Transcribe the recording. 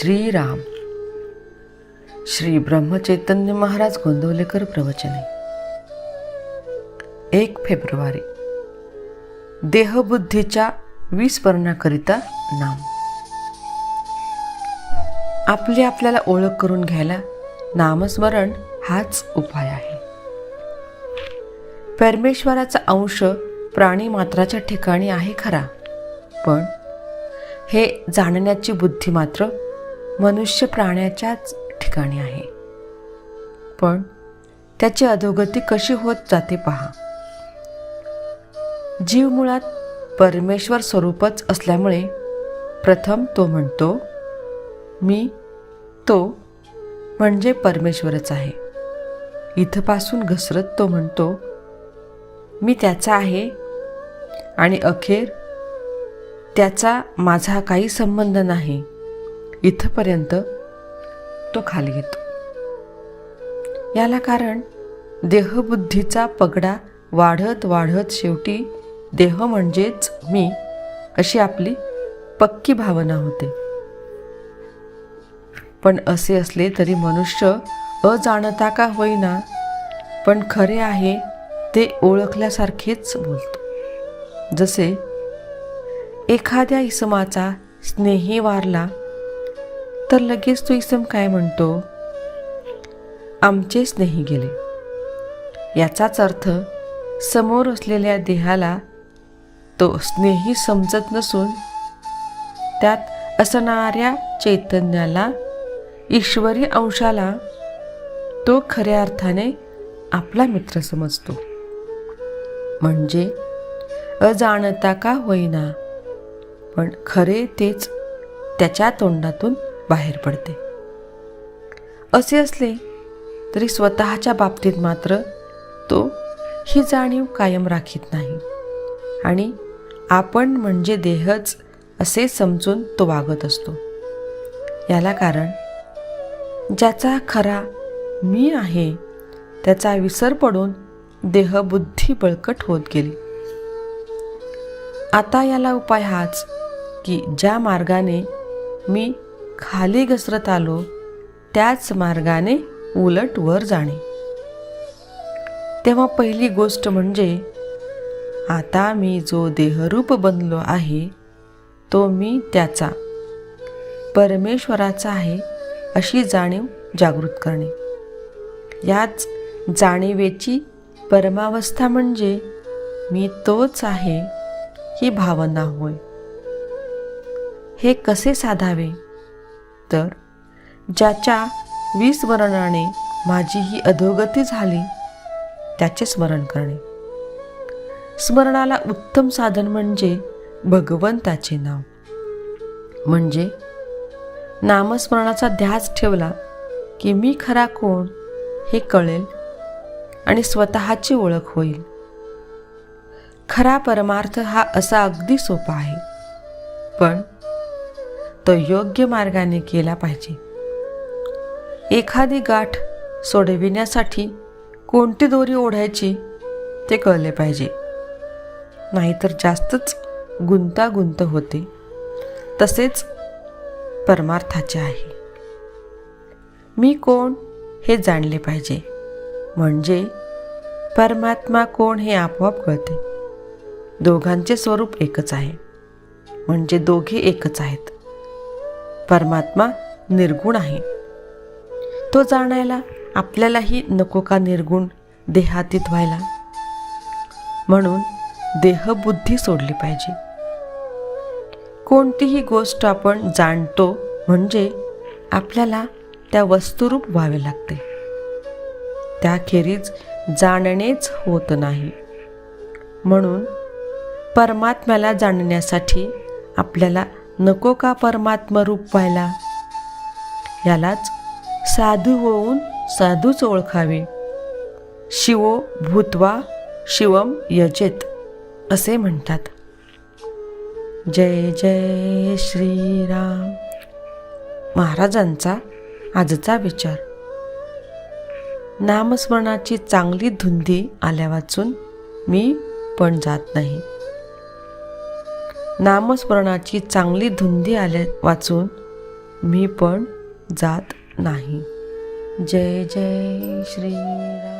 श्रीराम। श्री ब्रह्मचैतन्य महाराज गोंदवलेकर प्रवचने। एक फेब्रुवारी देहबुद्धीच्या विस्मरणाकरिता नाम। आपली आपल्याला ओळख करून घ्यायला नामस्मरण हाच उपाय आहे। परमेश्वराचा अंश प्राणी मात्राच्या ठिकाणी आहे खरा पण हे जाणण्याची बुद्धी मात्र मनुष्य प्राण्याच्याच ठिकाणी आहे. पण त्याची अधोगती कशी होत जाते पहा. जीव मुळात परमेश्वर स्वरूपच असल्यामुळे प्रथम तो म्हणतो मी तो म्हणजे परमेश्वरच आहे. इथपासून घसरत तो म्हणतो मी त्याचा आहे आणि अखेर त्याचा माझा काही संबंध नाही. इथपर्यंत तो खाली येतो. याला कारण देहबुद्धीचा पगडा वाढत वाढत शेवटी देह म्हणजेच मी अशी आपली पक्की भावना होते. पण असे असले तरी मनुष्य अजाणता का होईना पण खरे आहे ते ओळखल्यासारखेच बोलतो. जसे एखाद्या इसमाचा स्नेही वारला तर लगेच तो इसम काय म्हणतो? आमचे स्नेही गेले. याचाच अर्थ समोर असलेल्या देहाला तो स्नेही समजत नसून त्यात असणाऱ्या चैतन्याला ईश्वरी अंशाला तो खऱ्या अर्थाने आपला मित्र समजतो. म्हणजे अजाणता का होईना पण खरे तेच त्याच्या तोंडातून बाहेर पडते. असे असले तरी स्वतःच्या बाबतीत मात्र तो ही जाणीव कायम राखीत नाही. आणि आपण म्हणजे देहच असे समजून तो वागत असतो. याला कारण ज्याचा खरा मी आहे त्याचा विसर पडून देहबुद्धी बळकट होत गेली. आता याला उपाय हाच की ज्या मार्गाने मी खाली घसरत आलो त्याच मार्गाने उलट वर जाणे. तेव्हा पहिली गोष्ट म्हणजे आता मी जो देहरूप बनलो आहे तो मी त्याचा. परमेश्वराचा आहे अशी जाणीव जागृत करणे. याच जाणीवेची परमावस्था म्हणजे मी तोच आहे ही भावना होय. हे कसे साधावे? तर ज्याच्या विस्मरणाने माझी ही अधोगती झाली त्याचे स्मरण करणे. स्मरणाला उत्तम साधन म्हणजे भगवंताचे नाव. म्हणजे नामस्मरणाचा ध्यास ठेवला की मी खरा कोण हे कळेल आणि स्वतःची ओळख होईल. खरा परमार्थ हा असा अगदी सोपा आहे. पण तो योग्य मार्गाने केला पाहिजे. एखादी गाठ सोडविण्यासाठी कोणती दोरी ओढायची ते कळले पाहिजे. नाहीतर जास्तच गुंतागुंत होते. तसेच परमार्थाचे आहे. मी कोण हे जाणले पाहिजे. म्हणजे परमात्मा कोण हे आपोआप कळते. दोघांचे स्वरूप एकच आहे. म्हणजे दोघे एकच आहेत. परमात्मा निर्गुण आहे. तो जाणायला आपल्यालाही नको का निर्गुण देहातीत व्हायला? म्हणून देहबुद्धी सोडली पाहिजे. कोणतीही गोष्ट आपण जाणतो म्हणजे आपल्याला त्या वस्तुरूप व्हावे लागते. त्याखेरीज जाणणेच होत नाही. म्हणून परमात्म्याला जाणण्यासाठी आपल्याला नको का परमात्मरूप व्हायला? यालाच साधू होऊन साधूच ओळखावे. शिवो भूत्वा शिवम यजेत असे म्हणतात. जय जय श्रीराम. महाराजांचा आजचा विचार. नामस्मरणाची चांगली धुंदी आल्या वाचून मी पण जात नाही. नामस्मरणाची चांगली धुंदी आल्या वाचून मी पण जात नाही. जय जय श्रीराम